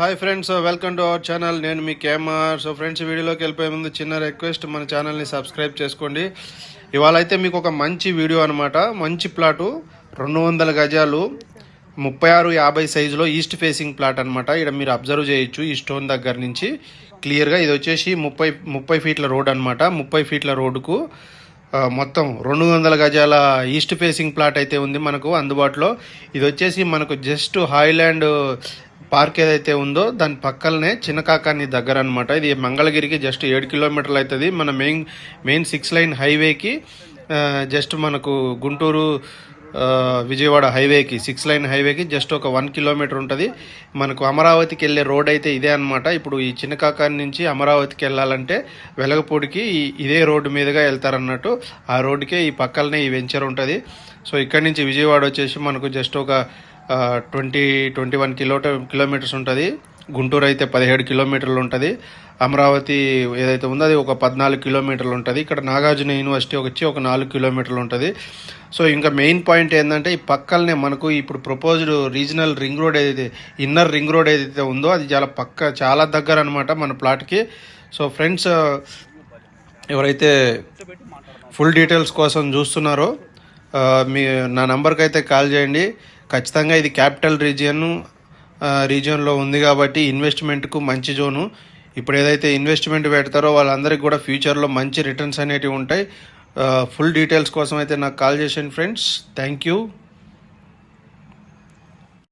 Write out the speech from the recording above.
Hi friends welcome to our channel నేను మీ KMR so friends వీడియోలోకి వెళ్ళిపోయే ముందు చిన్న రిక్వెస్ట్ మన ఛానల్ని సబ్స్క్రైబ్ చేసుకోండి. ఇవాళ అయితే మీకు ఒక మంచి వీడియో అనమాట మంచి ప్లాటు రెండు వందల గజాలు ముప్పై ఆరు యాభై సైజులో ఈస్ట్ ఫేసింగ్ ప్లాట్ అనమాట ఇక్కడ మీరు అబ్జర్వ్ చేయొచ్చు ఈ స్టోన్ దగ్గర నుంచి. క్లియర్గా ఇది వచ్చేసి ముప్పై ముప్పై ఫీట్ల రోడ్ అనమాట ముప్పై ఫీట్ల రోడ్డుకు మొత్తం రెండు వందల గజాల ఈస్ట్ ఫేసింగ్ ప్లాట్ అయితే ఉంది మనకు అందుబాటులో. ఇది వచ్చేసి మనకు జస్ట్ హాయిలాండ్ పార్క్ ఏదైతే ఉందో దాని పక్కలనే చిన్నకాకాని దగ్గర అనమాట ఇది మంగళగిరికి జస్ట్ ఏడు కిలోమీటర్లు అవుతుంది మన మెయిన్ మెయిన్ సిక్స్ లైన్ హైవేకి జస్ట్ మనకు గుంటూరు విజయవాడ హైవేకి సిక్స్ లైన్ హైవేకి జస్ట్ ఒక వన్ కిలోమీటర్ ఉంటుంది. మనకు అమరావతికి వెళ్ళే రోడ్ అయితే ఇదే అనమాట ఇప్పుడు ఈ చిన్నకాకాని నుంచి అమరావతికి వెళ్ళాలంటే వెలగపూడికి ఇదే రోడ్డు మీదుగా వెళ్తారన్నట్టు ఆ రోడ్డుకే ఈ పక్కలనే ఈ వెంచర్ ఉంటుంది. సో ఇక్కడి నుంచి విజయవాడ వచ్చేసి మనకు జస్ట్ ఒక twenty twenty one kilo kilometres ఉంటుంది. గుంటూరు అయితే పదిహేడు కిలోమీటర్లు ఉంటుంది. అమరావతి ఏదైతే ఉందో అది ఒక పద్నాలుగు కిలోమీటర్లు ఉంటుంది. ఇక్కడ నాగార్జున యూనివర్సిటీ వచ్చి ఒక నాలుగు కిలోమీటర్లు ఉంటుంది. సో ఇంకా మెయిన్ పాయింట్ ఏంటంటే ఈ పక్కలనే మనకు ఇప్పుడు ప్రపోజ్డ్ రీజనల్ రింగ్ రోడ్ ఏదైతే ఇన్నర్ రింగ్ రోడ్ ఏదైతే ఉందో అది చాలా పక్క చాలా దగ్గర అనమాట మన ప్లాట్కి. సో ఫ్రెండ్స్ ఎవరైతే ఫుల్ డీటెయిల్స్ కోసం చూస్తున్నారో మీ నా నంబర్కి అయితే కాల్ చేయండి. ఖచ్చితంగా ఇది క్యాపిటల్ రీజియన్ రీజియన్లో ఉంది కాబట్టి ఇన్వెస్ట్మెంట్కు మంచి జోను. ఇప్పుడు ఏదైతే ఇన్వెస్ట్మెంట్ పెడతారో వాళ్ళందరికీ కూడా ఫ్యూచర్లో మంచి రిటర్న్స్ అనేటివి ఉంటాయి. ఫుల్ డీటెయిల్స్ కోసం అయితే నాకు కాల్ చేసాను ఫ్రెండ్స్. Thank you.